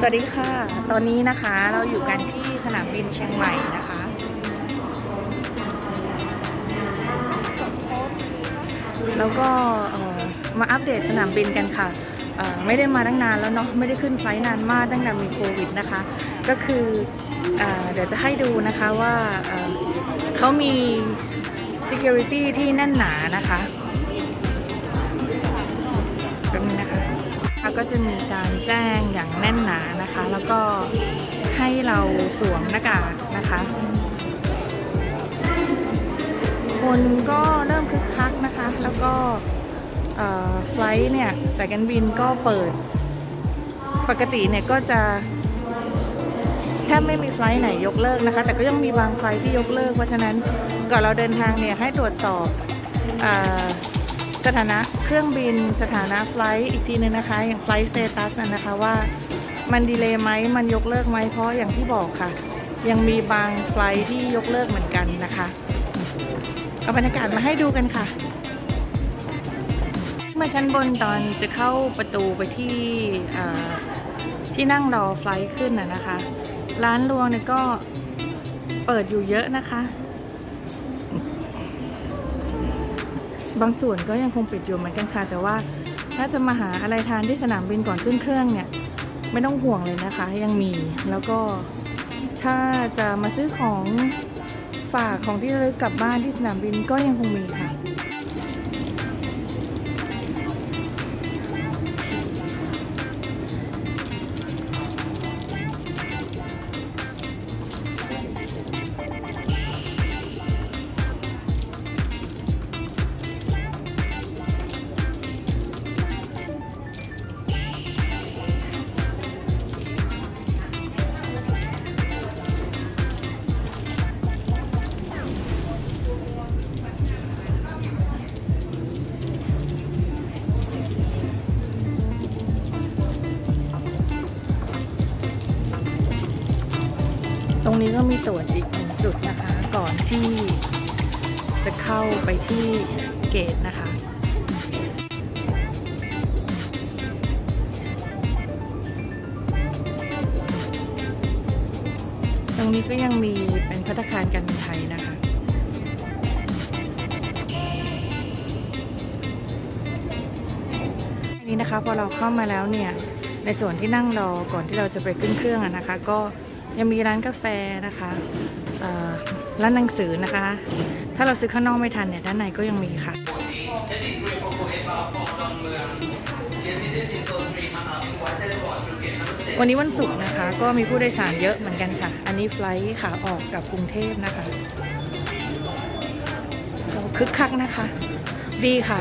สวัสดีค่ะ ตอนนี้นะคะเราอยู่กันที่สนามบินเชียงใหม่นะคะ แล้วก็มาอัปเดตสนามบินกันค่ะไม่ได้มาตั้งนานแล้วเนาะไม่ได้ขึ้นไฟล์นานมากตั้งแต่มีโควิดนะคะ ก็คือเอเดี๋ยวจะให้ดูนะคะว่าเอ่อเขามี security ที่แน่นหนานะคะ ก็จะมีการแจ้งอย่างแน่นหนานะคะ แล้วก็ให้เราสวมหน้ากากนะคะ คนก็เริ่มคึกคักนะคะ แล้วก็ไฟล์เนี่ยสายการบินก็เปิด ปกติเนี่ยก็จะแทบไม่มีไฟล์ไหนยกเลิกนะคะ แต่ก็ยังมีบางไฟล์ที่ยกเลิก เพราะฉะนั้นก่อนเราเดินทางเนี่ยให้ตรวจสอบอ สถานะเครื่องบิน สถานะไฟล์อีกทีนึงนะคะ อย่างไฟล์สเตตัสนะคะว่ามันดีเลย์ไหมมันยกเลิกไหมเพราะอย่างที่บอกค่ะ ยังมีบางไฟล์ที่ยกเลิกเหมือนกันนะคะ เอาบรรยากาศมาให้ดูกันค่ะ มาชั้นบนตอนจะเข้าประตูไปที่ที่นั่งรอไฟล์ขึ้นน่ะนะคะ ร้านรวงเนี่ยก็เปิดอยู่เยอะนะคะ บางส่วนก็ยังคงปิดอยู่เหมือนกันค่ะ แต่ว่าถ้าจะมาหาอะไรทานที่สนามบินก่อนขึ้นเครื่องเนี่ยไม่ต้องห่วงเลยนะคะ ยังมีแล้วก็ถ้าจะมาซื้อของฝากของที่ระลึกกลับบ้านที่สนามบินก็ยังคงมีค่ะ รงนี้ก็มีตรวจอีกหนึ่งจุดนะคะ ก่อนที่จะเข้าไปที่เกตนะคะตรงนี้ก็ยังมีเป็นพัตตาคารการบินไทยนะคะ อันนี้นะคะพอเราเข้ามาแล้วเนี่ย ในส่วนที่นั่งรอก่อนที่เราจะไปขึ้นเครื่องอะนะคะ ก็ ยังมีร้านกาแฟนะคะร้านหนังสือนะคะ ถ้าเราซื้อข้างนอกไม่ทันเนี่ยด้านในก็ยังมีค่ะวันนี้วันศุกร์นะคะ ก็มีผู้โดยสารเยอะเหมือนกันค่ะ อันนี้ไฟล์ขาออกกับกรุงเทพนะคะคึกคักนะคะ ดีค่ะ